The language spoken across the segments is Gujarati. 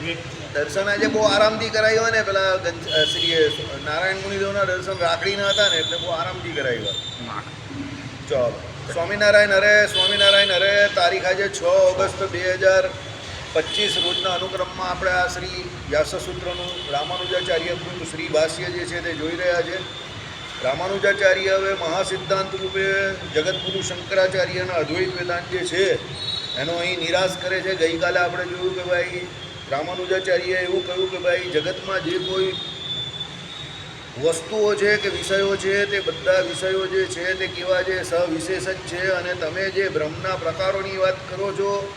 દર્શન આજે બહુ આરામથી કરાવ્યા ને પેલા શ્રી નારાયણ મુનિદેવના દર્શન રાખડીના હતા ને એટલે બહુ આરામથી કરાવ્યા ચાલો. સ્વામિનારાયણ હરે સ્વામિનારાયણ હરે તારીખ આજે છ ઓગસ્ટ બે હજાર પચીસ રોજના અનુક્રમમાં આપણે આ શ્રી વ્યાસસૂત્રનું રામાનુજાચાર્ય કૃત શ્રી ભાષ્ય જે છે તે જોઈ રહ્યા છે. રામાનુજાચાર્ય હવે મહાસિદ્ધાંત રૂપે જગતગુરુ શંકરાચાર્યના અદ્વૈત વેદાંત જે છે, એનો અહીં નિરાશ કરે છે. ગઈકાલે આપણે જોયું કે ભાઈ રામાનુજાચાર્યએ એવું કહ્યું કે ભાઈ, જગતમાં જે કોઈ વસ્તુઓ છે કે વિષયો છે, તે બધા વિષયો જે છે, તે કેવા છે, સવિશેષ જ છે અને તમે જે બ્રહ્મના પ્રકારોની વાત કરો છો,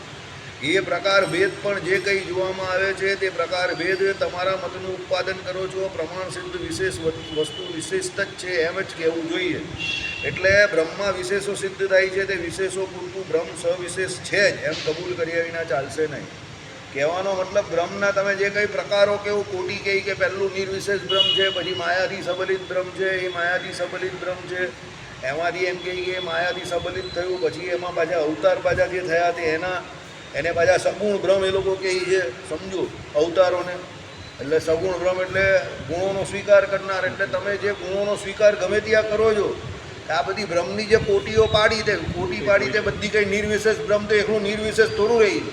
એ પ્રકાર ભેદ પણ જે કંઈ જોવામાં આવે છે, તે પ્રકાર ભેદ તમારા મતનું ઉત્પાદન કરો છો. પ્રમાણ સિદ્ધ વિશેષ વસ્તુ વિશિષ્ટ જ છે, એમ જ કહેવું જોઈએ. એટલે બ્રહ્મમાં વિશેષો સિદ્ધ થાય છે, તે વિશેષો પૂરતું બ્રહ્મ સવિશેષ છે જ, એમ કબૂલ કર્યા વિના ચાલશે નહીં. કહેવાનો મતલબ બ્રહ્મના તમે જે કંઈ પ્રકારો કેવું કોટી કહી કે પહેલું નિર્વિશેષ બ્રહ્મ છે, પછી માયાથી સબલિત બ્રહ્મ છે, એ માયાથી સબલિત બ્રહ્મ છે. એમાંથી એમ કહી કે માયાથી સબલિત થયું, પછી એમાં પાછા અવતાર પાછા જે થયા તે એના, એને પાછા સગુણ બ્રહ્મ એ લોકો કહે છે, સમજો અવતારોને. એટલે સગુણ બ્રહ્મ એટલે ગુણોનો સ્વીકાર કરનાર, એટલે તમે જે ગુણોનો સ્વીકાર ગમે ત્યાં કરો છો આ બધી બ્રહ્મની જે કોટીઓ પાડી તે કોટી પાડી તે બધી કંઈ નિર્વિશેષ બ્રહ્મ તો એકલું નિર્વિશેષ થોડું રહી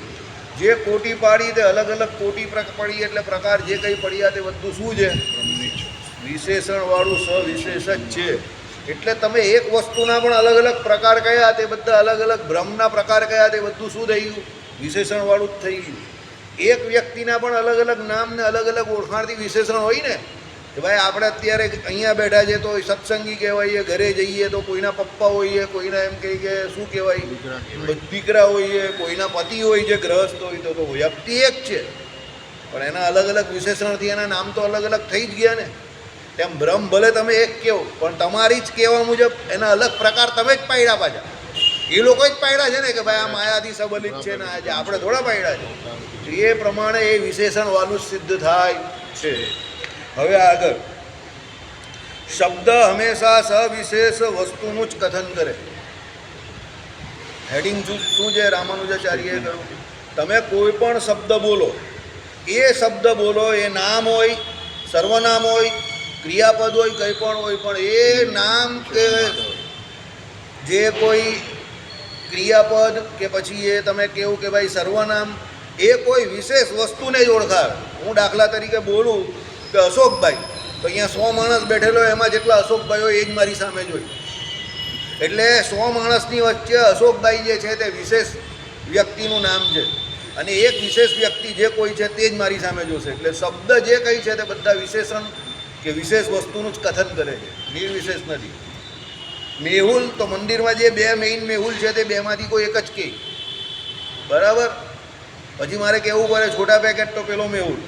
જે કોટી પાડી તે અલગ અલગ કોટી પડી એટલે પ્રકાર જે કંઈ પડ્યા તે બધું શું છે? વિશેષણવાળું સવિશેષ જ છે. એટલે તમે એક વસ્તુના પણ અલગ અલગ પ્રકાર કયા તે બધા અલગ અલગ બ્રહ્મના પ્રકાર કયા તે બધું શું થઈ ગયું? વિશેષણવાળું જ થઈ ગયું. એક વ્યક્તિના પણ અલગ અલગ નામને અલગ અલગ ઓળખાણથી વિશેષણ હોય ને કે ભાઈ આપણે અત્યારે અહીંયા બેઠા છે તો સત્સંગી કહેવાય ઘરે જઈએ તો કોઈના પપ્પા હોઈએ કોઈના એમ કહે કે શું કહેવાય? દીકરા હોઈએ કોઈના પતિ હોય છે ગ્રહસ્થ હોય તો તો વ્યક્તિ એક છે. પણ એના અલગ અલગ વિશેષણથી એના નામ તો અલગ અલગ થઈ જ ગયા ને. તેમ બ્રહ્મ ભલે તમે એક કહો પણ તમારી જ કહેવા મુજબ એના અલગ પ્રકાર તમે જ પાડ્યા પાછા. એ લોકો જ પાડ્યા છે ને કે ભાઈ આ માયાથી સંબંધિત છે ને આજે આપણે થોડા પાડ્યા છે. એ પ્રમાણે એ વિશેષણ વાલું સિદ્ધ થાય છે. હવે આગળ. શબ્દ હંમેશા સવિશેષ વસ્તુનું જ કથન કરે. હેડિંગ શું શું છે? રામાનુજાચાર્યએ કહ્યું. તમે કોઈ પણ શબ્દ બોલો. એ શબ્દ બોલો એ નામ હોય સર્વનામ હોય ક્રિયાપદ હોય કંઈ પણ હોય પણ એ નામ કે જે કોઈ ક્રિયાપદ કે પછી એ તમે કેવું કે ભાઈ સર્વનામ એ કોઈ વિશેષ વસ્તુને જ ઓળખાવે હું દાખલા તરીકે બોલું કે અશોકભાઈ, તો અહીંયા સો માણસ બેઠેલો એમાં જેટલા અશોકભાઈ હોય એ જ મારી સામે જોઈ એટલે સો માણસની વચ્ચે અશોકભાઈ જે છે તે વિશેષ વ્યક્તિનું નામ છે. અને એક વિશેષ વ્યક્તિ જે કોઈ છે તે જ મારી સામે જોશે. એટલે શબ્દ જે કંઈ છે તે બધા વિશેષણ કે વિશેષ વસ્તુનું જ કથન કરે છે. નિર્વિશેષ નથી. મેહુલ, તો મંદિરમાં જે બે મેઇન મેહુલ છે તે બેમાંથી કોઈ એક જ કહે બરાબર? પછી મારે કહેવું પડે, છોટા પેકેટ તો પેલો મેહુલ.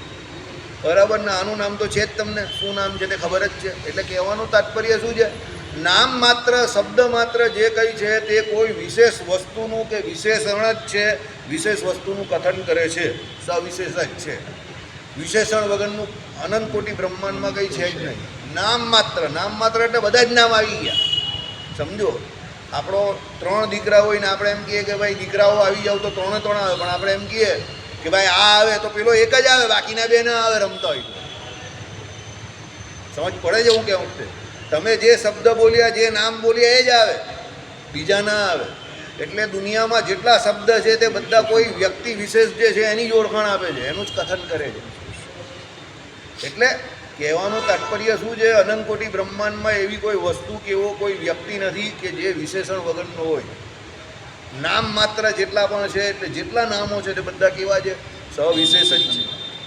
બરાબર, ને આનું નામ તો છે જ તમને. શું નામ છે તે ખબર જ છે. એટલે કહેવાનું તાત્પર્ય શું છે? નામ માત્ર, શબ્દ માત્ર જે કંઈ છે તે કોઈ વિશેષ વસ્તુનું કે વિશેષણ જ છે. વિશેષ વસ્તુનું કથન કરે છે. સવિશેષ જ છે. વિશેષણ વગરનું અનંત કોટી બ્રહ્માંડમાં કંઈ છે જ નહીં. નામ માત્ર નામ માત્ર એટલે બધા જ નામ આવી ગયા. સમજો? આપણો ત્રણ દીકરા હોય ને આપણે એમ કહીએ કે ભાઈ દીકરાઓ આવી જાવ તો ત્રણે ત્રણ આવે. પણ આપણે એમ કહીએ કે ભાઈ, આ આવે તો પેલો એક જ આવે, બાકીના બે ના આવે, રમતા હોય સમજ પડે છે હું કેવું? છે તમે જે શબ્દ બોલ્યા, જે નામ બોલ્યા, એ જ આવે. બીજા ના આવે. એટલે દુનિયામાં જેટલા શબ્દ છે તે બધા કોઈ વ્યક્તિ વિશેષ જે છે એની જ ઓળખાણ આપે છે, એનું જ કથન કરે છે. એટલે કહેવાનું તાત્પર્ય શું છે? અનંતકોટી બ્રહ્માંડમાં એવી કોઈ વસ્તુ કે એવો કોઈ વ્યક્તિ નથી કે જે વિશેષણ વગરનો હોય. નામ માત્ર જેટલા પણ છે, એટલે જેટલા નામો છે તે બધા કેવા છે? સવિશેષ જ છે.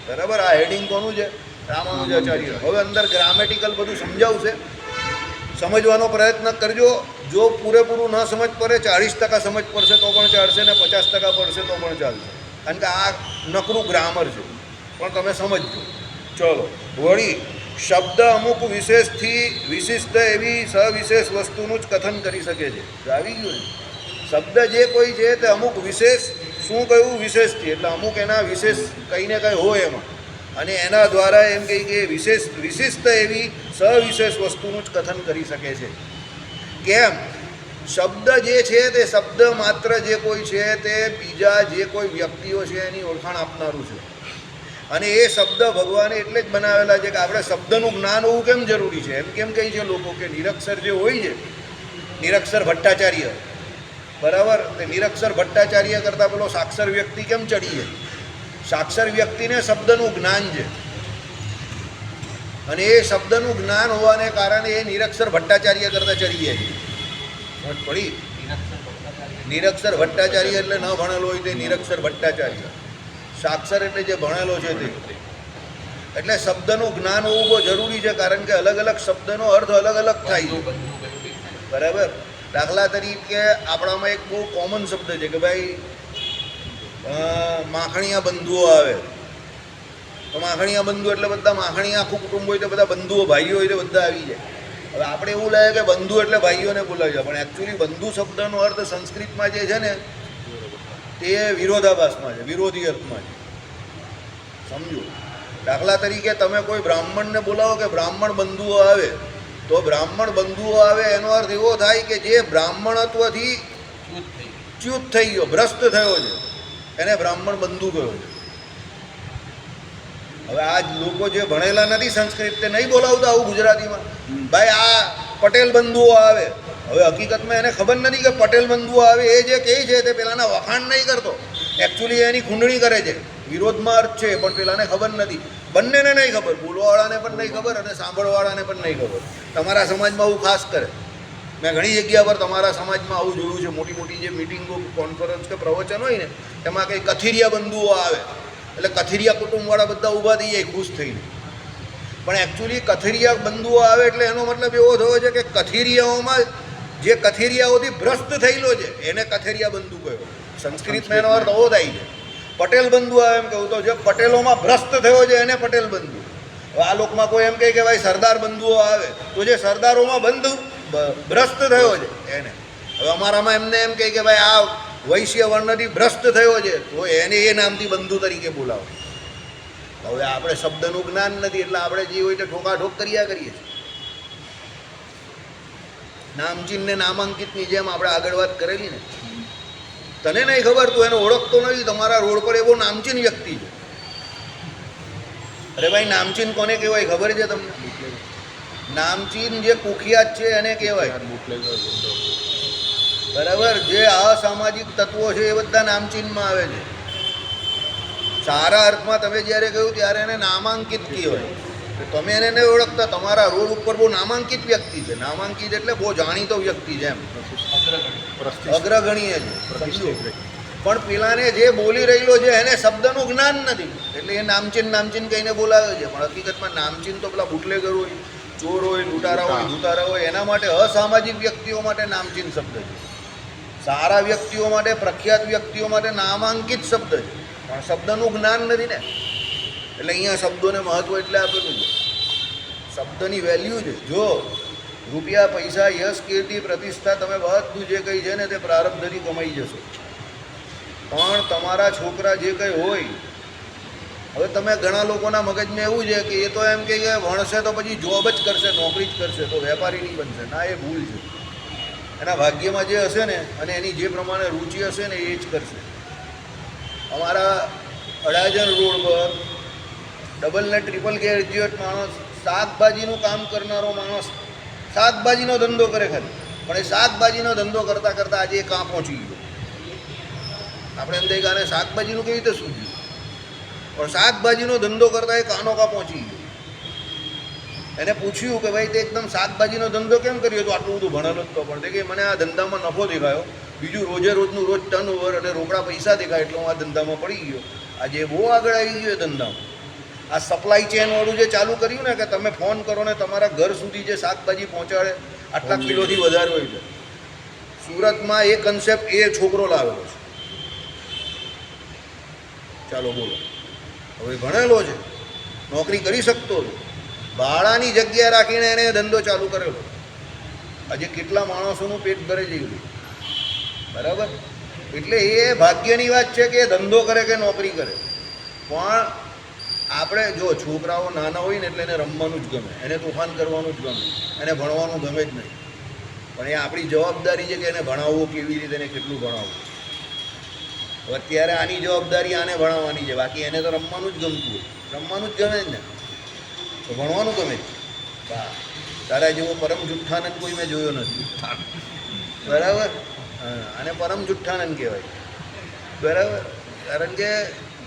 બરાબર? આ હેડિંગ કોનું છે? રામાનુજાચાર્ય. હવે અંદર ગ્રામેટિકલ બધું સમજાવશે. સમજવાનો પ્રયત્ન કરજો. જો પૂરેપૂરું ન સમજ પડે, ચાળીસ ટકા સમજ પડશે, તો પણ ચાલશે ને પચાસ ટકા પડશે, તો પણ ચાલશે. કારણ કે આ નકરું ગ્રામર છે. પણ તમે સમજજો. ચલો. વળી, શબ્દ અમુક વિશેષથી વિશિષ્ટ એવી સવિશેષ વસ્તુનું જ કથન કરી શકે છે. આવી ગયું ને? શબ્દ જે કોઈ છે તે અમુક વિશેષ, શું કહ્યું વિશેષથી એટલે અમુક એના વિશેષ કંઈ ને કંઈ હોય એમાં. અને એના દ્વારા એમ કહી કે વિશેષ, વિશિષ્ટ એવી સવિશેષ વસ્તુનું જ કથન કરી શકે છે. કેમ? શબ્દ જે છે તે શબ્દ માત્ર જે કોઈ છે તે બીજા જે કોઈ વ્યક્તિઓ છે એની ઓળખાણ આપનારું છે. અને એ શબ્દ ભગવાને એટલે જ બનાવેલા છે કે આપણે શબ્દનું જ્ઞાન હોવું કેમ જરૂરી છે? એમ કેમ કહે છે લોકો કે નિરક્ષર જે હોય છે, નિરક્ષર ભટ્ટાચાર્ય બરાબર? તે નિરક્ષર ભટ્ટાચાર્ય કરતાં પેલો સાક્ષર વ્યક્તિ કેમ ચડીએ? સાક્ષર વ્યક્તિને શબ્દનું જ્ઞાન છે. અને એ શબ્દનું જ્ઞાન હોવાને કારણે એ નિરક્ષર ભટ્ટાચાર્ય કરતાં ચડીએ. પડી? નિરક્ષર ભટ્ટાચાર્ય એટલે ન ભણેલો હોય તે નિરક્ષર ભટ્ટાચાર્ય. સાક્ષર એટલે જે ભણેલો છે તે. એટલે શબ્દનું જ્ઞાન હોવું બહુ જરૂરી છે કારણ કે અલગ અલગ શબ્દનો અર્થ અલગ અલગ થાય છે. બરાબર? દાખલા તરીકે આપણામાં એક બહુ કોમન શબ્દ છે કે ભાઈ માખણીયા બંધુઓ આવે. તો માખણીયા બંધુ એટલે બધા માખણીયા આખું કુટુંબ હોય તો બધા બંધુઓ, ભાઈઓ હોય તો બધા આવી જાય. હવે આપણે એવું લાગે કે બંધુ એટલે ભાઈઓને બોલાવી જાય, પણ એકચ્યુઅલી બંધુ શબ્દનો અર્થ સંસ્કૃતમાં જે છે ને, તે વિરોધાભાસમાં છે, વિરોધી અર્થમાં છે. સમજો. દાખલા તરીકે તમે કોઈ બ્રાહ્મણને બોલાવો કે બ્રાહ્મણ બંધુઓ આવે તો બ્રાહ્મણ બંધુઓ આવે, એનો અર્થ એવો થાય કે જે બ્રાહ્મણત્વથી ચ્યુત થઈ ગયો, ભ્રષ્ટ થયો છે, એને બ્રાહ્મણ બંધુ ગયો છે. હવે આ લોકો જે ભણેલા નથી સંસ્કૃત, તે નહીં બોલાવતા આવું ગુજરાતીમાં. ભાઈ, આ પટેલ બંધુઓ આવે. હવે હકીકતમાં એને ખબર નથી કે પટેલ બંધુઓ આવે, એ જે કહે છે તે પેલાના વખાણ નહીં કરતો. એકચ્યુઅલી એની ખૂંડણી કરે છે. વિરોધમાં અર્થ છે, પણ પેલાને ખબર નથી. બંનેને નહીં ખબર, બોલવાવાળાને પણ નહીં ખબર અને સાંભળવાવાળાને પણ નહીં ખબર. તમારા સમાજમાં આવું ખાસ કરે. મેં ઘણી જગ્યા પર તમારા સમાજમાં આવું જોયું છે. મોટી મોટી જે મિટિંગો કોન્ફરન્સ કે પ્રવચન હોય ને, એમાં કંઈ કથિરિયા બંધુઓ આવે. એટલે કથિરિયા કુટુંબવાળા બધા ઊભા થઈ જાય, ખુશ થઈને. પણ એકચ્યુઅલી કથિરિયા બંધુઓ આવે એટલે એનો મતલબ એવો થયો છે કે કથિરિયાઓમાં જે કથિરિયાઓથી ભ્રષ્ટ થયેલો છે, એને કથેરિયા બંધુ કહ્યો. સંસ્કૃતમાં એનો અર્થ એવો થાય છે. પટેલ બંધુ આવે એમ કહું તો જે પટેલોમાં ભ્રષ્ટ થયો છે એને પટેલ બંધુ. આ લોકમાં કોઈ એમ કહે કે ભાઈ સરદાર બંધુઓ આવે. તો જે સરદારોમાં બંધુ ભ્રષ્ટ થયો છે એને. હવે અમારામાં એમને એમ કહે કે ભાઈ આ વૈશ્ય વર્ણથી ભ્રષ્ટ થયો છે, તો એને એ નામથી બંધુ તરીકે બોલાવો. હવે આપણે શબ્દનું જ્ઞાન નથી, એટલે આપણે જે હોય તે ઠોકાઠોક કર્યા કરીએ છીએ. નામચીન ને નામાંકિતની જેમ આપણે આગળ વાત કરેલી ને તને નહીં ખબર, તું એને ઓળખતો નથી, તમારા રોડ પર એવો નામચીન વ્યક્તિ છે. અરે ભાઈ, નામચીન કોને કહેવાય? ખબર છે તમને? નામચીન જે કુખ્યાત છે, એને કહેવાય. બરાબર? જે અસામાજિક તત્વો છે, એ બધા નામચીનમાં આવે છે. સારા અર્થમાં તમે જ્યારે કહ્યું, ત્યારે એને નામાંકિત કહેવાય. તમે એને નહીં ઓળખતા તમારા રોડ ઉપર બહુ નામાંકિત વ્યક્તિ છે. નામાંકિત એટલે બહુ જાણીતો વ્યક્તિ છે એમ. અગ્રગણીય છે. પણ પેલાને જે બોલી રહેલો છે એને શબ્દનું જ્ઞાન નથી. એટલે એ નામચીન નામચીન કહીને બોલાવે છે. પણ હકીકતમાં નામચીન તો પેલા બુટલેગર હોય ચોર હોય લૂંટારા હોય લૂંટારા હોય એના માટે અસામાજિક વ્યક્તિઓ માટે નામચીન શબ્દ છે. સારા વ્યક્તિઓ માટે પ્રખ્યાત વ્યક્તિઓ માટે નામાંકિત શબ્દ છે. પણ શબ્દનું જ્ઞાન નથી ને. એટલે અહીંયા શબ્દોને મહત્વ એટલે આપેલું છે. શબ્દની વેલ્યુ છે. જો રૂપિયા, પૈસા, યશ, કીર્તિ, પ્રતિષ્ઠા તમે બધું જે કંઈ છે ને તે પ્રારબ્ધથી કમાઈ જશો. પણ તમારા છોકરા જે કંઈ હોય, હવે તમે ઘણા લોકોના મગજમાં એવું છે કે એ તો એમ કે ભણશે તો પછી જોબ જ કરશે, નોકરી જ કરશે, તો વેપારી નહીં બનશે. ના, એ ભૂલ છે. એના ભાગ્યમાં જે હશે ને, અને એની જે પ્રમાણે રુચિ હશે ને, એ જ કરશે. અમારા અડાજણ રોડ પર ડબલ ને ટ્રિપલ ગ્રેજ્યુએટ માણસ, શાકભાજીનું કામ કરનારો માણસ, શાકભાજીનો ધંધો કરે ખાલી. પણ એ શાકભાજીનો ધંધો કરતાં કરતાં આજે એ કાં પહોંચી ગયો? આપણે એમ દેખાને શાકભાજીનું કેવી રીતે સૂજ્યું પણ શાકભાજીનો ધંધો કરતાં એ કાનો કાં પહોંચી ગયો? એને પૂછ્યું કે ભાઈ, તે એકદમ શાકભાજીનો ધંધો કેમ કર્યો? તો આટલું બધું ભણેલો જ તો પણ. કે મને આ ધંધામાં નફો દેખાયો. બીજું રોજે રોજનું રોજ ટર્ન ઓવર અને રોકડા પૈસા દેખાય એટલે હું આ ધંધામાં પડી ગયો. આજે બહુ આગળ આવી ગયો ધંધામાં. આ સપ્લાય ચેનવાળું જે ચાલુ કર્યું ને કે તમે ફોન કરો ને તમારા ઘર સુધી જે શાકભાજી પહોંચાડે આટલા કિલોથી વધારે હોય છે. સુરતમાં એ કન્સેપ્ટ એ છોકરો લાવેલો છે. ચાલો બોલો. હવે ભણેલો છે. નોકરી કરી શકતો છે. ભાડાની જગ્યા રાખીને એને ધંધો ચાલુ કરેલો. આજે કેટલા માણસોનું પેટ ભરે જેવું બરાબર? એટલે એ ભાગ્યની વાત છે કે એ ધંધો કરે કે નોકરી કરે. પણ આપણે જો છોકરાઓ નાના હોય ને એટલે એને રમવાનું જ ગમે, એને તોફાન કરવાનું જ ગમે, એને ભણવાનું ગમે જ નહીં. પણ એ આપણી જવાબદારી છે કે એને ભણાવવું, કેવી રીતે એને કેટલું ભણાવવું. અત્યારે આની જવાબદારી આને ભણાવવાની છે, બાકી એને તો રમવાનું જ ગમતું હોય. રમવાનું જ ગમે જ ને. તો ભણવાનું ગમે બા તારા જેવો પરમ જુઠ્ઠાનંદ કોઈ મેં જોયો નથી. બરાબર? અને પરમ જુઠ્ઠાનંદ કહેવાય. બરાબર? કારણ કે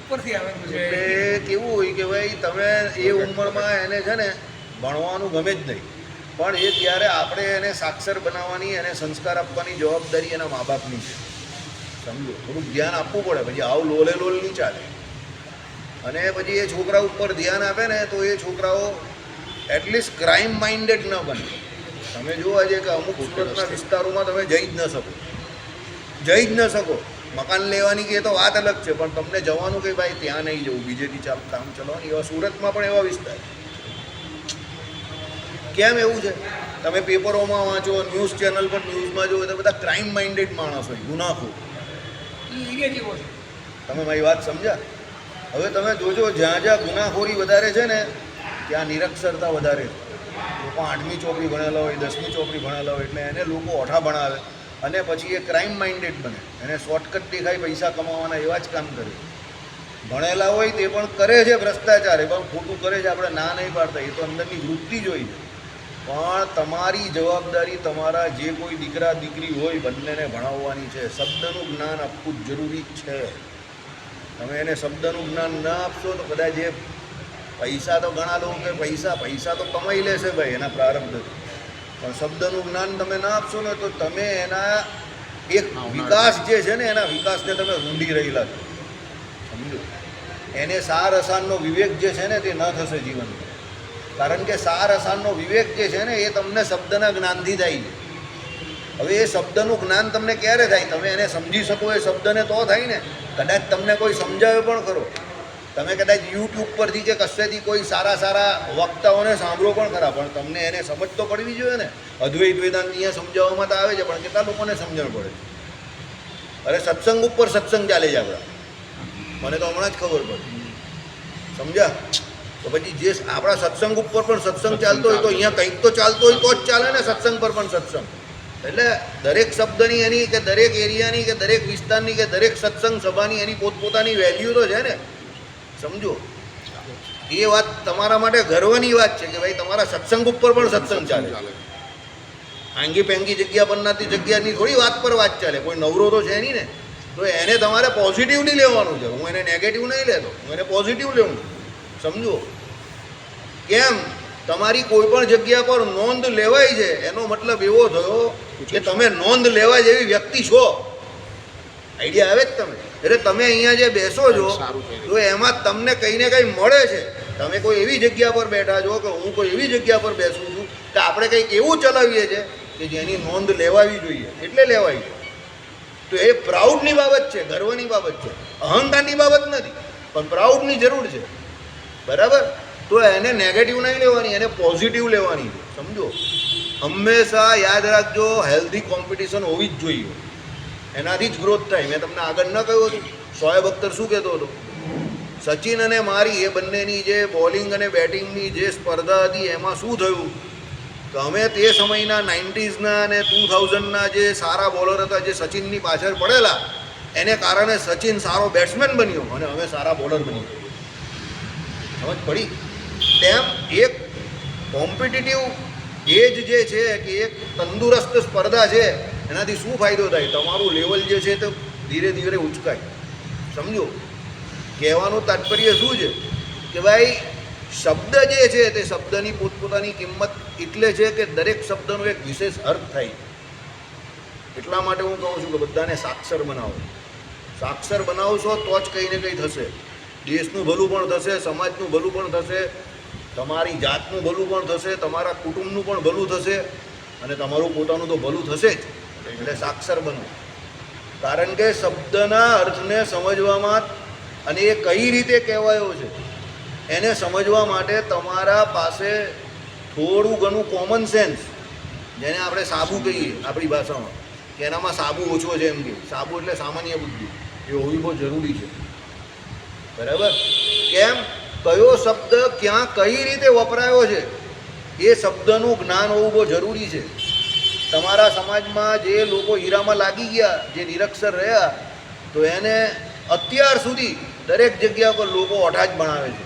ઉપરથી આવેલું છે. એટલે કેવું હોય કે ભાઈ, તમે એ ઉંમરમાં એને છે ને ભણવાનું ગમે જ નહીં. પણ એ ત્યારે આપણે એને સાક્ષર બનાવવાની, એને સંસ્કાર આપવાની જવાબદારી એના મા બાપની છે. સમજો? થોડુંક ધ્યાન આપવું પડે. પછી આવું લોલે લોલ નહીં ચાલે. અને પછી એ છોકરા ઉપર ધ્યાન આપે ને, તો એ છોકરાઓ એટલીસ્ટ ક્રાઇમ માઇન્ડેડ ન બને. તમે જોવા છે કે અમુક સુરતના વિસ્તારોમાં તમે જઈ જ ન શકો. જઈ જ ન શકો. મકાન લેવાની કે એ તો વાત અલગ છે પણ તમને જવાનું કે ભાઈ ત્યાં નહીં જવું બીજેથી ચાલ કામ ચલાવવાની એવા સુરતમાં પણ એવા વિસ્તાર કેમ એવું છે? તમે પેપરોમાં વાંચો ન્યૂઝ ચેનલ પર ન્યૂઝમાં જુઓ તો બધા ક્રાઇમ માઇન્ડેડ માણસ હોય છે. તમે મારી વાત સમજ્યા? હવે તમે જોજો જ્યાં જ્યાં ગુનાખોરી વધારે છે ને ત્યાં નિરક્ષરતા વધારે લોકો આઠમી ચોપડી ભણેલા હોય દસમી ચોપડી ભણેલા હોય એટલે એને લોકો ઓઠા ભણાવે. અને પછી એ ક્રાઇમ માઇન્ડેડ બને. એને શોર્ટકટ દેખાય, પૈસા કમાવાના એવા જ કામ કરે. ભણેલા હોય તે પણ કરે છે ભ્રષ્ટાચાર, એ પણ ખોટું કરે છે, આપણે ના નહીં પાડતા. એ તો અંદરની વૃત્તિ જ હોય છે. પણ તમારી જવાબદારી તમારા જે કોઈ દીકરા, દીકરી હોય, બંનેને ભણાવવાની છે. શબ્દનું જ્ઞાન આપવું જરૂરી છે. તમે એને શબ્દનું જ્ઞાન ન આપશો તો કદાચ એ પૈસા તો ઘણા લોકો કે પૈસા પૈસા તો કમાઈ લેશે ભાઈ એના પ્રારંભથી પણ શબ્દનું જ્ઞાન તમે ના આપશો ને તો તમે એના એક વિકાસ જે છે ને એના વિકાસને તમે રૂંધી રહેલા છો. સમજો? એને સાર અસાનનો વિવેક જે છે ને તે ન થશે જીવનમાં. કારણ કે સાર અસાનનો વિવેક જે છે ને એ તમને શબ્દના જ્ઞાનથી થાય છે. હવે એ શબ્દનું જ્ઞાન તમને ક્યારે થાય? તમે એને સમજી શકો એ શબ્દને તો થાય ને. કદાચ તમને કોઈ સમજાવે પણ ખરો. તમે કદાચ યુટ્યુબ પરથી કે કશેથી કોઈ સારા સારા વક્તાઓને સાંભળો પણ ખરા પણ તમને એને સમજ તો પડવી જોઈએ ને. અદ્વૈત વેદાંત અહીંયા સમજાવવામાં તો આવે છે પણ કેટલા લોકોને સમજણ પડે? અરે સત્સંગ ઉપર સત્સંગ ચાલે છે આપણા. મને તો હમણાં જ ખબર પડી. સમજ્યા? તો પછી જે આપણા સત્સંગ ઉપર પણ સત્સંગ ચાલતો હોય તો અહીંયા કંઈક તો ચાલતો હોય તો જ ચાલે ને સત્સંગ પર પણ સત્સંગ. એટલે દરેક શબ્દની એની કે દરેક એરિયાની કે દરેક વિસ્તારની કે દરેક સત્સંગ સભાની એની પોતપોતાની વેલ્યુ તો છે ને. સમજો. એ વાત તમારા માટે ગર્વની વાત છે કે ભાઈ તમારા સત્સંગ ઉપર પણ સત્સંગ ચાલે. આંગી પેંગી જગ્યા બનનાતી જગ્યાની થોડી વાત પર વાત ચાલે. કોઈ નવરો તો છે નહીં ને. તો એને તમારે પોઝિટિવ નહીં લેવાનું છે. હું એને નેગેટિવ નહીં લેતો. હું એને પોઝિટિવ લેવું છું. સમજો? કેમ? તમારી કોઈ પણ જગ્યા પર નોંધ લેવાય છે એનો મતલબ એવો થયો કે તમે નોંધ લેવા જેવી વ્યક્તિ છો. આઈડિયા આવે જ તમે એટલે તમે અહીંયા જે બેસો છો તો એમાં તમને કંઈ ને કંઈ મળે છે. તમે કોઈ એવી જગ્યા પર બેઠા છો કે હું કોઈ એવી જગ્યા પર બેસું છું કે આપણે કંઈક એવું ચલાવીએ છીએ કે જેની નોંધ લેવાવી જોઈએ. એટલે લેવાય છે. તો એ પ્રાઉડની બાબત છે ગર્વની બાબત છે. અહંકારની બાબત નથી પણ પ્રાઉડની જરૂર છે. બરાબર? તો એને નેગેટિવ નહીં લેવાની એને પોઝિટિવ લેવાની છે. સમજો? હંમેશા યાદ રાખજો હેલ્ધી કોમ્પિટિશન હોવી જ જોઈએ. એનાથી જ ગ્રોથ થાય. મેં તમને આગળ ન કહ્યું હતું. શોએબ અખ્તર શું કહેતો હતો? સચિન અને મારી, એ બંનેની જે બોલિંગ અને બેટિંગની જે સ્પર્ધા હતી, એમાં શું થયું? તો અમે તે સમયના નાઇન્ટીઝના અને ટુ થાઉઝન્ડના જે સારા બોલર હતા, જે સચિનની પાછળ પડેલા, એને કારણે સચિન સારો બેટ્સમેન બન્યો અને અમે સારા બોલર બન્યો. સમજ પડી? તેમ એક કોમ્પિટિટિવ એજ જે છે, કે એક તંદુરસ્ત સ્પર્ધા છે એનાથી શું ફાયદો થાય? તમારું લેવલ જે છે તે ધીરે ધીરે ઉચકાય. સમજો? કહેવાનું તાત્પર્ય શું છે? કે ભાઈ, શબ્દ જે છે તે શબ્દની પોતપોતાની કિંમત એટલે છે કે દરેક શબ્દનો એક વિશેષ અર્થ થાય. એટલા માટે હું કહું છું કે બધાને સાક્ષર બનાવો. સાક્ષર બનાવશો તો જ કંઈ ને કંઈ થશે. દેશનું ભલું પણ થશે, સમાજનું ભલું પણ થશે, તમારી જાતનું ભલું પણ થશે, તમારા કુટુંબનું પણ ભલું થશે અને તમારું પોતાનું તો ભલું થશે જ. એટલે સાક્ષર બનો કારણ કે શબ્દના અર્થને સમજવામાં અને એ કઈ રીતે કહેવાયો છે, એને સમજવા માટે તમારા પાસે થોડું ઘણું કોમન સેન્સ જેને આપણે સાબુ કહીએ આપણી ભાષામાં, કે એનામાં સાબુ ઓછો છે એમ કે. સાબુ એટલે સામાન્ય બુદ્ધિ. એ હોવી બહુ જરૂરી છે. બરાબર? કેમ? કયો શબ્દ ક્યાં કઈ રીતે વપરાયો છે? એ શબ્દનું જ્ઞાન હોવું બહુ જરૂરી છે. તમારા સમાજમાં જે લોકો હીરામાં લાગી ગયા, જે નિરક્ષર રહ્યા, તો એને અત્યાર સુધી દરેક જગ્યા પર લોકો ઓઠા જ ભણાવે છે.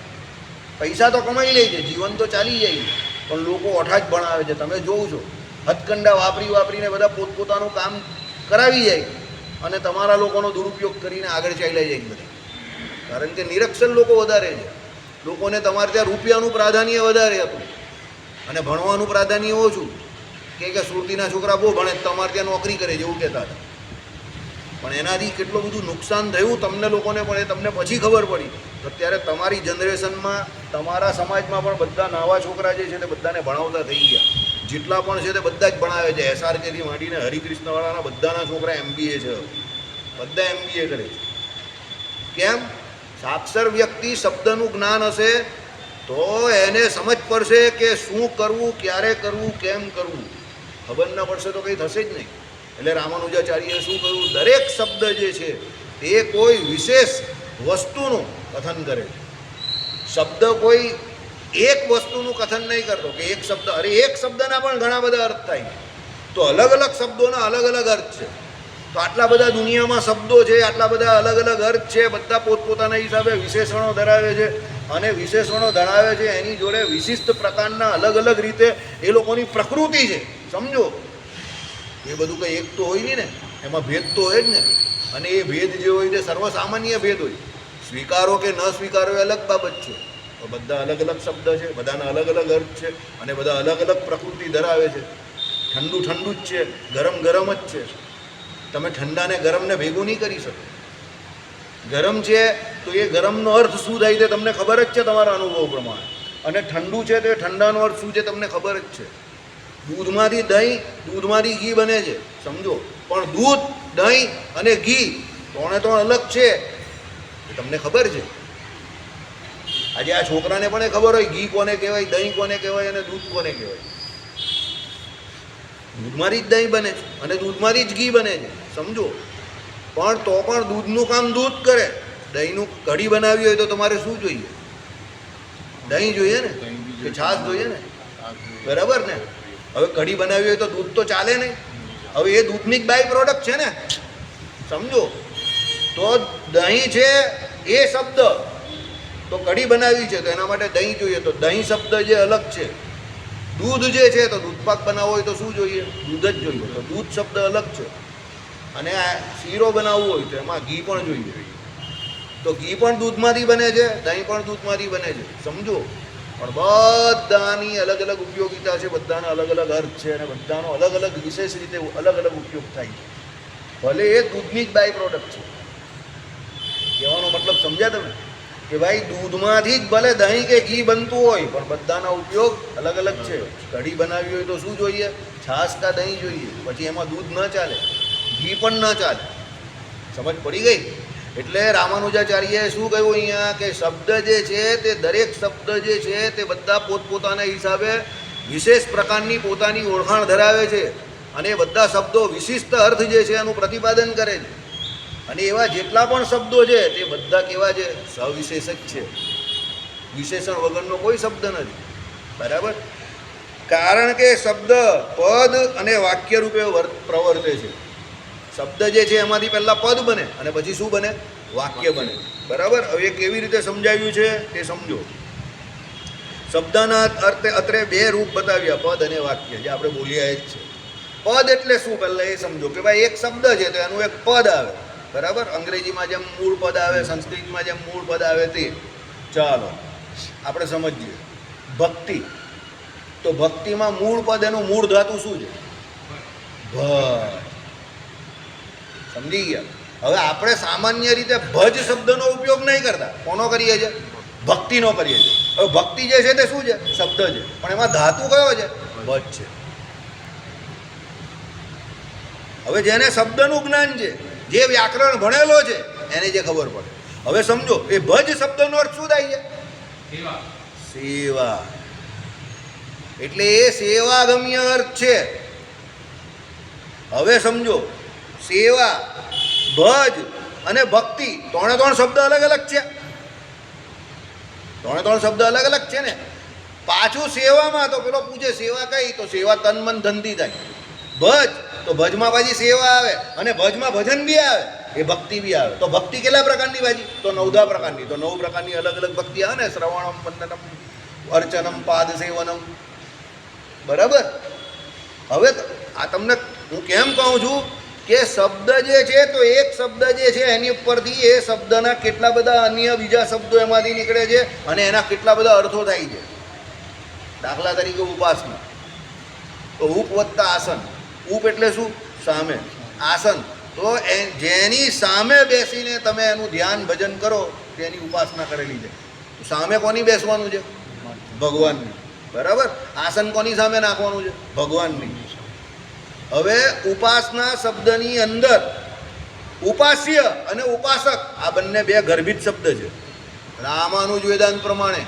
પૈસા તો કમાઈ લે છે, જીવન તો ચાલી જાય પણ લોકો ઓઠા જ ભણાવે છે. તમે જોવું છો, હથકંડા વાપરી વાપરીને બધા પોતપોતાનું કામ કરાવી જાય અને તમારા લોકોનો દુરુપયોગ કરીને આગળ ચાલ્યા જાય બધા. કારણ કે નિરક્ષર લોકો વધારે છે. લોકોને તમારે ત્યાં રૂપિયાનું પ્રાધાન્ય વધારે હતું અને ભણવાનું પ્રાધાન્ય ઓછું. કે કે સુરતીના છોકરા બહુ ભણે, તમારે ત્યાં નોકરી કરે એવું કહેતા હતા. પણ એનાથી કેટલું બધું નુકસાન થયું તમને લોકોને પણ એ તમને પછી ખબર પડી. અત્યારે તમારી જનરેશનમાં, તમારા સમાજમાં પણ બધા નવા છોકરા જે છે તે બધાને ભણાવતા થઈ ગયા. જેટલા પણ છે તે બધા જ ભણાવે છે. એસઆરકેથી માંડીને હરિકૃષ્ણવાળાના બધાના છોકરા એમબીએ છે. બધા એમબીએ કરે છે. કેમ? સાક્ષર વ્યક્તિ શબ્દનું જ્ઞાન હશે તો એને સમજ પડશે કે શું કરવું, ક્યારે કરવું, કેમ કરવું. ખબર ના પડશે તો કંઈ થશે જ નહીં. એટલે રામાનુજાચાર્યએ શું કહ્યું? દરેક શબ્દ જે છે, તે કોઈ વિશેષ વસ્તુનું કથન કરે છે. શબ્દ કોઈ એક વસ્તુનું કથન નહીં કરતો, કે એક શબ્દ, અરે એક શબ્દના પણ ઘણા બધા અર્થ થાય. તો અલગ અલગ શબ્દોના અલગ અલગ અર્થ છે. તો આટલા બધા દુનિયામાં શબ્દો છે, આટલા બધા અલગ અલગ અર્થ છે, બધા પોતપોતાના હિસાબે વિશેષણો ધરાવે છે અને વિશેષણો ધરાવે છે, એની જોડે વિશિષ્ટ પ્રકારના અલગ અલગ રીતે એ લોકોની પ્રકૃતિ છે. સમજો? એ બધું કંઈ એક તો હોય નહીં ને, એમાં ભેદ તો હોય જ ને. અને એ ભેદ જે હોય તે સર્વસામાન્ય ભેદ હોય. સ્વીકારો કે ન સ્વીકારો એ અલગ બાબત છે. તો બધા અલગ અલગ શબ્દ છે, બધાના અલગ અલગ અર્થ છે, અને બધા અલગ અલગ પ્રકૃતિ ધરાવે છે. ઠંડુ ઠંડુ જ છે, ગરમ ગરમ જ છે. તમે ઠંડાને ગરમને ભેગું નહીં કરી શકો. ગરમ છે તો એ ગરમનો અર્થ શું થાય તે તમને ખબર જ છે તમારા અનુભવ પ્રમાણે. અને ઠંડુ છે તો એ ઠંડાનો અર્થ શું છે તમને ખબર જ છે. દૂધમાંથી દહીં દૂધમાંથી ઘી બને છે સમજો? પણ દૂધ દહીં અને ઘી ત્રણે ત્રણ અલગ છે. તમને ખબર છે? આજે આ છોકરાને પણ ખબર હોય ઘી કોને કહેવાય દહીં કોને કહેવાય અને દૂધ કોને કહેવાય. દૂધમાંથી જ દહીં બને છે અને દૂધમાંથી જ ઘી બને છે સમજો? પણ તો પણ દૂધનું કામ દૂધ કરે. દહીંનું કઢી બનાવી હોય તો તમારે શું જોઈએ? દહીં જોઈએ ને? કે છાશ જોઈએ ને? બરાબર ને? હવે કઢી બનાવી હોય તો દૂધ તો ચાલે નહીં. હવે એ દૂધની જ બાય પ્રોડક્ટ છે ને. સમજો? તો દહીં છે એ શબ્દ. તો કઢી બનાવી છે તો એના માટે દહીં જોઈએ. તો દહીં શબ્દ જે અલગ છે. દૂધ જે છે તો દૂધપાક બનાવવો હોય તો શું જોઈએ? દૂધ જ જોઈએ. તો દૂધ શબ્દ અલગ છે. અને આ શીરો બનાવવો હોય તો એમાં ઘી પણ જોઈએ. તો ઘી પણ દૂધમાંથી બને છે, દહીં પણ દૂધમાંથી બને છે. સમજો? પણ બધાની અલગ અલગ ઉપયોગિતા છે, બધાના અલગ અલગ અર્થ છે અને બધાનો અલગ અલગ વિશેષ રીતે અલગ અલગ ઉપયોગ થાય છે. ભલે એ દૂધની જ બાય પ્રોડક્ટ છે. કહેવાનો મતલબ સમજ્યા તમે? કે ભાઈ દૂધમાંથી જ ભલે દહીં કે ઘી બનતું હોય, પણ બધાના ઉપયોગ અલગ અલગ છે. કઢી બનાવવી હોય તો શું જોઈએ? છાશ કા દહીં જોઈએ? પછી એમાં દૂધ ન ચાલે, ઘી પણ ન ચાલે. સમજ પડી ગઈ? એટલે રામાનુજાચાર્યએ શું કહ્યું અહીંયા? કે શબ્દ જે છે તે દરેક શબ્દ જે છે તે બધા પોતપોતાના હિસાબે વિશેષ પ્રકારની પોતાની ઓળખાણ ધરાવે છે અને બધા શબ્દો વિશિષ્ટ અર્થ જે છે એનું પ્રતિપાદન કરે છે. અને એવા જેટલા પણ શબ્દો છે તે બધા કેવા છે? સવિશેષ જ છે. વિશેષણ વગરનો કોઈ શબ્દ નથી. બરાબર? કારણ કે શબ્દ પદ અને વાક્ય રૂપે વર- પ્રવર્તે છે. શબ્દ જે છે એમાંથી પહેલાં પદ બને અને પછી શું બને? વાક્ય બને. બરાબર? હવે કેવી રીતે સમજાવ્યું છે તે સમજો. શબ્દના અર્થે અત્રે બે રૂપ બતાવ્યા, પદ અને વાક્ય, જે આપણે બોલ્યા એ જ છે. પદ એટલે શું? પહેલાં એ સમજો કે ભાઈ એક શબ્દ છે તો એનું એક પદ આવે. બરાબર? અંગ્રેજીમાં જેમ મૂળ પદ આવે, સંસ્કૃતમાં જેમ મૂળ પદ આવે તે. ચાલો, આપણે સમજીએ. ભક્તિ. તો ભક્તિમાં મૂળ પદ એનું મૂળ ધાતુ શું છે? ભજ સમજી ગયા. હવે આપણે સામાન્ય રીતે ભજ શબ્દનો ઉપયોગ નહીં કરતા. કોનો કરીએ છીએ ભક્તિનો કરીએ છીએ હવે ભક્તિ જે છે તે શું છે? શબ્દ છે. પણ એમાં ધાતુ કયો છે? ભજ છે. હવે જેને શબ્દનું જ્ઞાન છે જે વ્યાકરણ ભણેલો છે એને જે ખબર પડે. હવે સમજો એ ભજ શબ્દનો અર્થ શું થાય છે? સેવા. એટલે એ સેવાગમ્ય અર્થ છે. હવે સમજો સેવા, ભજ અને ભક્તિ ત્રણે ત્રણ શબ્દ અલગ અલગ છે. ત્રણે ત્રણ શબ્દ અલગ અલગ છે ને. પાછું સેવામાં તો પેલો પૂછે, સેવા કઈ? તો સેવા તન મન ધનથી થાય. ભજ, તો ભજમાં પાછી સેવા આવે અને ભજમાં ભજન બી આવે, એ ભક્તિ બી આવે. તો ભક્તિ કેટલા પ્રકારની ભાજી તો નવદા પ્રકારની. તો નવ પ્રકારની અલગ અલગ ભક્તિ આવે ને, શ્રવણમ, વંદનમ, અર્ચનમ, પાદ સેવનમ. બરાબર? હવે આ તમને હું કેમ કહું છું? કે શબ્દ જે છે તો એક શબ્દ જે છે એની ઉપરથી એ શબ્દના કેટલા બધા અન્ય બીજા શબ્દો એમાંથી નીકળે છે અને એના કેટલા બધા અર્થો થાય છે. દાખલા તરીકે ઉપાસના. તો ઉપ વત્તા આસન. ઉપ એટલે શું? સામે. આસન. તો એ જેની સામે બેસીને તમે એનું ધ્યાન ભજન કરો, તેની ઉપાસના કરેલી છે. સામે કોની બેસવાનું છે? ભગવાનની. બરાબર? આસન કોની સામે નાખવાનું છે? ભગવાનની. હવે ઉપાસના શબ્દની અંદર ઉપાસ્ય અને ઉપાસક આ બંને બે ગર્ભિત શબ્દ છે. રામાનુજ વેદાંત પ્રમાણે.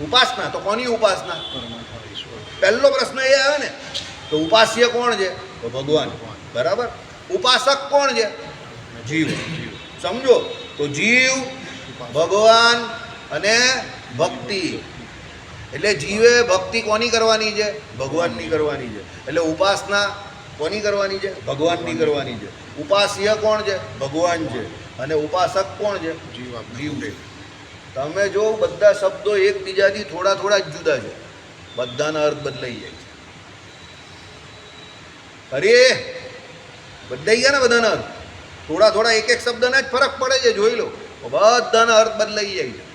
ઉપાસના, તો કોની ઉપાસના? પહેલો પ્રશ્ન એ આવે ને, તો ઉપાસ્ય કોણ છે? તો ભગવાન. બરાબર? ઉપાસક કોણ છે? જીવ. સમજો? તો જીવ, ભગવાન અને ભક્તિ. એટલે જીવે ભક્તિ કોની કરવાની છે? ભગવાનની કરવાની છે. એટલે ઉપાસના કોની કરવાની છે? ભગવાનની કરવાની છે. ઉપાસ્ય કોણ છે? ભગવાન છે. અને ઉપાસક કોણ છે? જીવ છે તમે જો બધા શબ્દો એકબીજાથી થોડા થોડા જ જુદા છે. બધાના અર્થ બદલાઈ જાય છે. અરે બદલાઈ ગયા ને બધાના અર્થ? થોડા થોડા એક એક શબ્દના જ ફરક પડે છે જોઈ લો. બધાના અર્થ બદલાઈ જાય છે.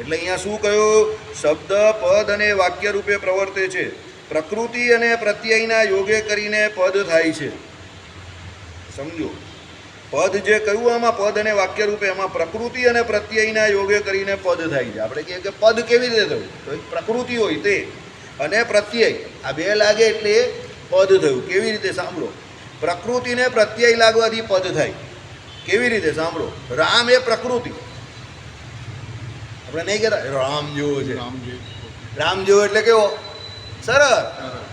એટલે અહીંયા શું કહ્યું શબ્દ, પદ અને વાક્ય રૂપે પ્રવર્તે છે. પ્રકૃતિ અને પ્રત્યયના યોગે કરીને પદ થાય છે. સમજો. પદ જે કહ્યું આમાં પદ અને વાક્ય રૂપે એમાં પ્રકૃતિ અને પ્રત્યયના યોગે કરીને પદ થાય છે. આપણે કહીએ કે પદ કેવી રીતે થયું? તો પ્રકૃતિ હોય તે. અને પ્રત્યય. આ બે લાગે એટલે પદ થયું. કેવી રીતે? સાંભળો. પ્રકૃતિને પ્રત્યય લાગવાથી પદ થાય. કેવી રીતે? સાંભળો. રામ એ પ્રકૃતિ. આપણે નહીં કહેતા? રામ જેવો છે. રામ જેવો એટલે કેવો? સરળ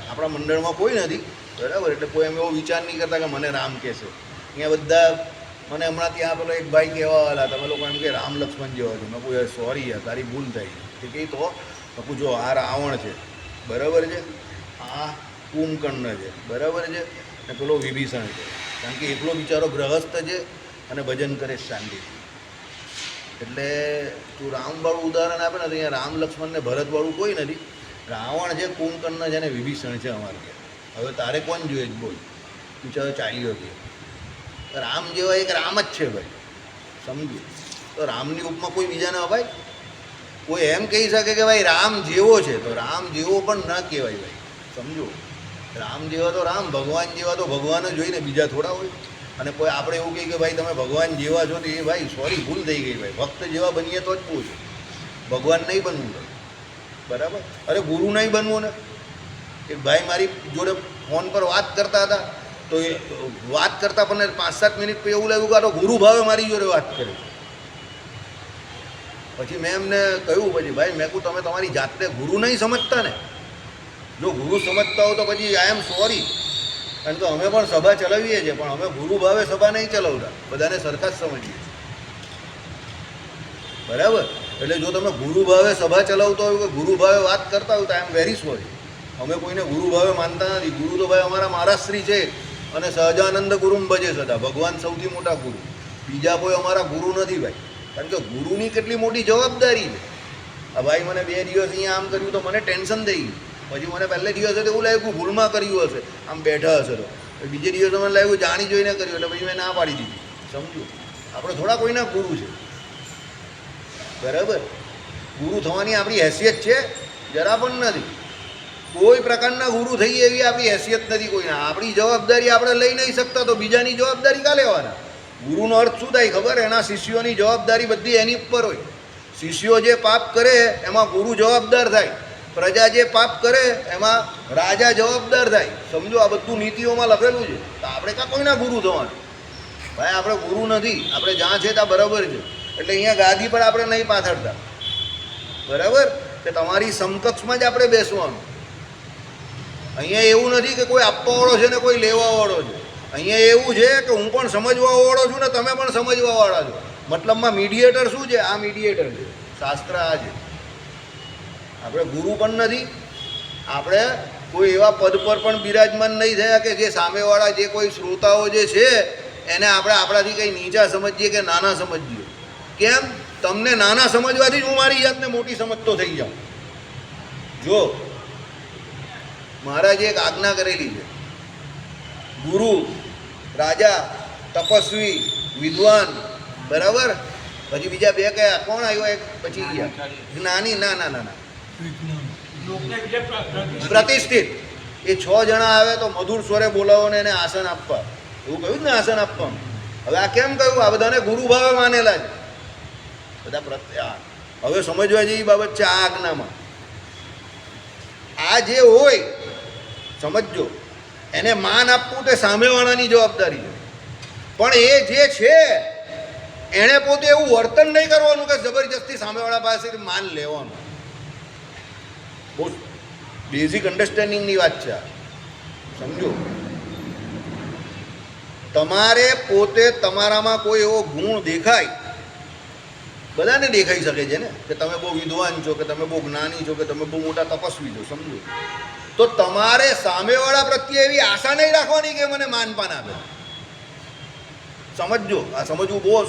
આપણા મંડળમાં કોઈ નથી. બરાબર? એટલે કોઈ એમ એવો વિચાર નહીં કરતા કે મને રામ કહે છે અહીંયા બધા મને હમણાં ત્યાં પેલો એક ભાઈ કહેવા વાળા તમે લોકો એમ કે રામ લક્ષ્મણ જેવા છો. મેં કોઈ સોરી યાર તારી ભૂલ થઈ. તે કહી તો? કહું જો આ રાવણ છે. બરાબર છે? આ કુંભકર્ણ છે. બરાબર છે? ને પેલો વિભીષણ છે. કારણ કે એકલો બિચારો ગ્રહસ્થ છે અને ભજન કરે છે શાંતિથી. એટલે તું રામવાળું ઉદાહરણ આપે ને તો અહીંયા રામ, લક્ષ્મણ ને ભરતવાળું કોઈ નથી. રાવણ છે કુંભકર્ણ છે ને વિભીષણ છે અમારે ત્યાં. હવે તારે કોણ જોઈએ જ બોલ. ચાલો, ચાલ્યો ગયો. રામ જેવા એક રામ જ છે ભાઈ. સમજો તો રામની ઉપમાં કોઈ બીજાને અપાય? કોઈ એમ કહી શકે કે ભાઈ રામ જેવો છે. તો રામ જેવો પણ ન કહેવાય ભાઈ. સમજો? રામ જેવા તો રામ, ભગવાન જેવા તો ભગવાન જ હોય ને, બીજા થોડા હોય. અને કોઈ આપણે એવું કહીએ કે ભાઈ તમે ભગવાન જેવા છો તો એ ભાઈ સોરી ભૂલ થઈ ગઈ ભાઈ. ભક્ત જેવા બનીએ તો જ પૂછો. ભગવાન નહીં બનવું બરાબર? અરે ગુરુ નહીં બનવું ને. એક ભાઈ મારી જોડે ફોન પર વાત કરતા હતા. તો એ વાત કરતા પણ પાંચ સાત મિનિટ પછી એવું લાગ્યું કે આ તો ગુરુ ભાવે મારી જોડે વાત કરે. પછી મેં એમને કહ્યું, પછી ભાઈ, મેં કહું તમે તમારી જાતને ગુરુ નહીં સમજતા ને. જો ગુરુ સમજતા હો તો પછી આઈ એમ સોરી કારણ કે અમે પણ સભા ચલાવીએ છીએ, પણ અમે ગુરુ ભાવે સભા નહીં ચલાવતા. બધાને સરખા જ સમજીએ. બરાબર? એટલે જો તમે ગુરુ ભાવે સભા ચલાવતા હોય કે ગુરુ ભાવે વાત કરતા હોય તો આઈ એમ વેરી સોરી અમે કોઈને ગુરુ ભાવે માનતા નથી. ગુરુ તો ભાઈ અમારા મહારાષ્ટ્રી છે. અને સહજાનંદ ગુરુમ ભજે સદા ભગવાન સૌથી મોટા ગુરુ. બીજા કોઈ અમારા ગુરુ નથી ભાઈ. કારણ કે ગુરુની કેટલી મોટી જવાબદારી છે. આ ભાઈ મને બે દિવસ અહીંયા આમ કર્યું તો મને ટેન્શન થઈ ગયું. પછી મને પહેલે દિવસે તો એવું લાગ્યું ભૂલમાં કર્યું હશે. આમ બેઠા હશે તો. બીજે દિવસે મને લાગ્યું જાણી જોઈને કર્યું એટલે પછી મેં ના પાડી દીધી. સમજુ આપણે થોડા કોઈના ગુરુ છે. બરાબર? ગુરુ થવાની આપણી હેસિયત છે? જરા પણ નથી. કોઈ પ્રકારના ગુરુ થઈ એવી આપણી હેસિયત નથી કોઈના. આપણી જવાબદારી આપણે લઈ નહીં શકતા તો બીજાની જવાબદારી કા લેવાના? ગુરુનો અર્થ શું થાય ખબર? એના શિષ્યોની જવાબદારી બધી એની ઉપર હોય. શિષ્યો જે પાપ કરે, એમાં ગુરુ જવાબદાર થાય. પ્રજા જે પાપ કરે, એમાં રાજા જવાબદાર થાય. સમજો, આ બધું નીતિઓમાં લખેલું છે. તો આપણે કાં કોઈના ગુરુ થવાનું? ભાઈ, આપણે ગુરુ નથી. આપણે જ્યાં છે ત્યાં બરાબર છે. એટલે અહીંયા ગાદી પર આપણે નહીં પાથરતા. બરાબર? કે તમારી સમકક્ષમાં જ આપણે બેસવાનું. અહીંયા એવું નથી કે કોઈ આપવાવાળો છે ને કોઈ લેવાવાળો છે. અહીંયા એવું છે કે હું પણ સમજવાવાળો છું ને તમે પણ સમજવાવાળા છો. મતલબમાં મીડિયેટર શું છે? આ મીડિયેટર છે. શાસ્ત્ર આ છે. આપણે ગુરુ પણ નથી. આપણે કોઈ એવા પદ પર પણ બિરાજમાન નહીં થયા કે જે સામેવાળા જે કોઈ શ્રોતાઓ જે છે, એને આપણે આપણાથી કંઈ નીચા સમજીએ કે નાના સમજીએ. કેમ? તમને નાના સમજવાથી જ હું મારી જાતને મોટી સમજતો થઈ જાઉં. જો, મહારાજે એક આજ્ઞા કરેલી છે. ગુરુ, રાજા, તપસ્વી, વિદ્વાન, બરાબર? પછી બીજા બે કયા? કોણ આવ્યો એક? પછી ગયા જ્ઞાની? ના ના ના ના. પ્રતિષ્ઠિત. એ છ જણા આવે તો મધુર સ્વરે બોલાવો ને એને આસન આપવા. એવું કહ્યું ને આસન આપવા હવે આ કેમ કહ્યું? આ બધાને ગુરુ ભાવે માનેલા છે. બધા પ્રત્યે હવે સમજવા જેવી બાબત છે આ આજ્ઞામાં. આ જે હોય, સમજજો, એને માન આપવું તે સામેવાળાની જવાબદારી છે. પણ એ જે છે, એણે પોતે એવું વર્તન નહીં કરવાનું કે જબરજસ્તી સામેવાળા પાસેથી માન લેવાનું. બેઝિક અન્ડરસ્ટેન્ડિંગની વાત છે સમજો? તમારે પોતે તમારામાં કોઈ એવો ગુણ દેખાય, બધાને દેખાઈ શકે છે ને? કે તમે બહુ વિદ્વાન છો, કે તમે બહુ જ્ઞાની છો, કે તમે બહુ મોટા તપસ્વી છો, સમજો? તો તમારે સામેવાળા પ્રત્યે એવી આશા નહીં રાખવાની કે મને માનપાન આપે. સમજજો? આ સમજવું બહુ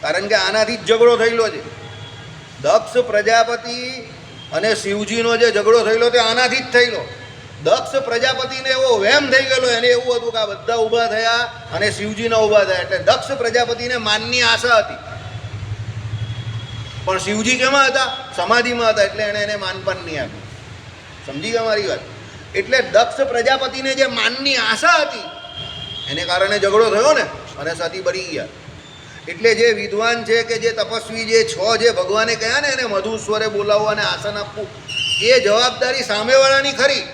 કારણ કે આનાથી જ ઝઘડો થયેલો છે. દક્ષ પ્રજાપતિ અને શિવજીનો જે ઝઘડો થયેલો તે આનાથી જ થયેલો. દક્ષ પ્રજાપતિને એવો વહેમ થઈ ગયેલો, એને એવું હતું કે આ બધા ઊભા થયા અને શિવજીના ઊભા થયા. એટલે દક્ષ પ્રજાપતિને માનની આશા હતી. પણ શિવજી કેમાં હતા? સમાધિમાં હતા, એટલે એણે એને માન પણ નહીં આપ્યું. સમજી ગયા મારી વાત? એટલે દક્ષ પ્રજાપતિને જે માનની આશા હતી, એને કારણે ઝઘડો થયો ને, અને સતી બળી ગયા. એટલે જે વિદ્વાન છે કે જે તપસ્વી જે છ જે ભગવાને કહ્યા ને એને મધુ સ્વરે બોલાવવું અને આસન આપવું, એ જવાબદારી સામેવાળાની ખરી.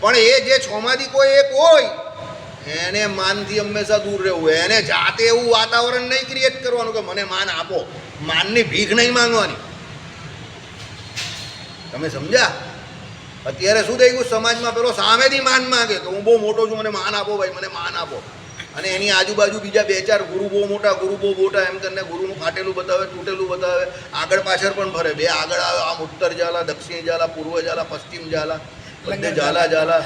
પણ એ જે છમાંથી કોઈ એક હોય, એને માનથી હંમેશા દૂર રહેવું. એને જાતે એવું વાતાવરણ નહીં ક્રિએટ કરવાનું કે મને માન આપો. માનની ભીખ નહીં માંગવાની. તમે સમજ્યા? અત્યારે શું થઈ ગયું? સમાજમાં પેલો સામેથી માન માંગે તો હું બહુ મોટો છું, મને માન આપો ભાઈ, મને માન આપો. અને એની આજુબાજુ બીજા બે ચાર ગુરુ બહુ મોટા ગુરુ બહુ મોટા એમ કરીને ગુરુનું ફાટેલું બતાવે તૂટેલું બતાવે આગળ પાછળ પણ ભરે. બે આગળ આવે આમ ઉત્તર ઝાલા દક્ષિણ ઝાલા પૂર્વ ઝાલા પશ્ચિમ ઝાલા બધે ઝાલા ઝાલા.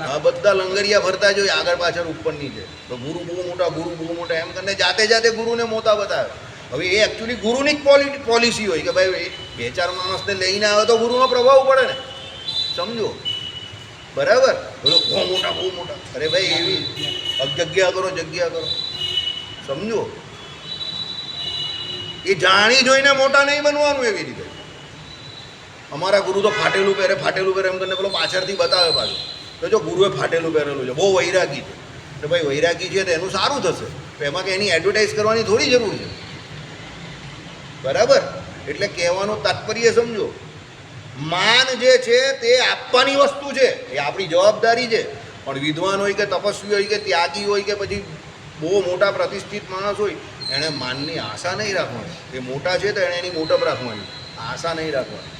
હા આ બધા લંગરિયા ભરતા જોઈએ આગળ પાછળ ઉપર નીચે. તો ગુરુ બહુ મોટા ગુરુ બહુ મોટા એમ કરીને જાતે જાતે ગુરુને મોટા બતાવે. હવે એ એકચ્યુઅલી ગુરુની જ પોલિસી હોય કે ભાઈ બે ચાર માણસને લઈને આવે તો ગુરુનો પ્રભાવ પડે ને. સમજો? બરાબર? બોલો, બહુ મોટા બહુ મોટા. અરે ભાઈ, એવી જગ્યા કરો જગ્યા કરો. સમજો? એ જાણી જોઈને મોટા નહીં બનવાનું એવી રીતે. અમારા ગુરુ તો ફાટેલું પહેરે ફાટેલું પહેરે, એમ કરીને પેલો પાછળથી બતાવે પાછું. તો જો ગુરુએ ફાટેલું પહેરેલું છે, બહુ વૈરાગી છે. તો ભાઈ, વૈરાગી છે તો એનું સારું થશે. તો એમાં કે એની એડવર્ટાઇઝ કરવાની થોડી જરૂર છે. બરાબર? એટલે કહેવાનું તાત્પર્ય સમજો. માન જે છે તે આપવાની વસ્તુ છે, એ આપણી જવાબદારી છે. પણ વિદ્વાન હોય કે તપસ્વી હોય કે ત્યાગી હોય કે પછી બહુ મોટા પ્રતિષ્ઠિત માણસ હોય, એણે માનની આશા નહીં રાખવાની. એ મોટા છે તો એણે એની મોટપ રાખવાની. આશા નહીં રાખવાની.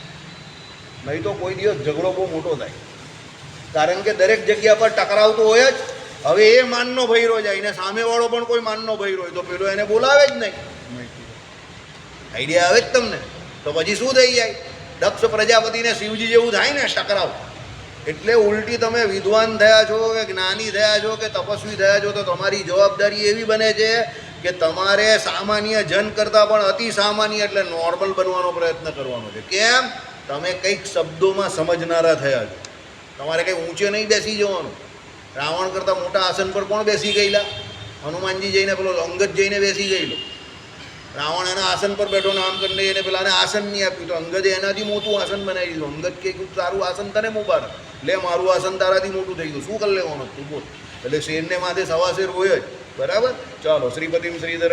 નહીં તો કોઈ દિવસ ઝઘડો બહુ મોટો થાય. કારણ કે દરેક જગ્યા પર ટકરાવ તો હોય જ. હવે એ માનનો ભૈરો જાય ને સામેવાળો પણ કોઈ માનનો ભૈરો હોય, તો પેલો એને બોલાવે જ નહીં. આઈડિયા આવે જ તમને. તો પછી શું થઈ જાય? દક્ષ પ્રજાપતિને શિવજી જેવું થાય ને ટકરાવ એટલે ઉલટી તમે વિદ્વાન થયા છો કે જ્ઞાની થયા છો કે તપસ્વી થયા છો તો તમારી જવાબદારી એવી બને છે કે તમારે સામાન્ય જન કરતાં પણ અતિ સામાન્ય એટલે નોર્મલ બનવાનો પ્રયત્ન કરવાનો છે. કેમ? તમે કંઈક શબ્દોમાં સમજનારા થયા છો. તમારે કંઈ ઊંચે નહીં બેસી જવાનું. રાવણ કરતાં મોટા આસન પર કોણ બેસી ગયેલા? હનુમાનજી જઈને પેલો અંગત જઈને બેસી ગયેલો. રાવણ એના આસન પર બેઠો ને આમ કરીને એને પેલાને આસન નહીં આપ્યું. તો અંગદે એનાથી મોટું આસન બનાવી દીધું. અંગદ કે તારું આસન તને મુબારક. લે, મારું આસન તારાથી મોટું થઈ ગયું. શું કરી લેવાનું તું બોલ. એટલે શેરને માથે સવા શેર હોય જ. બરાબર? ચાલો, શ્રીપતિમ શ્રીધરમ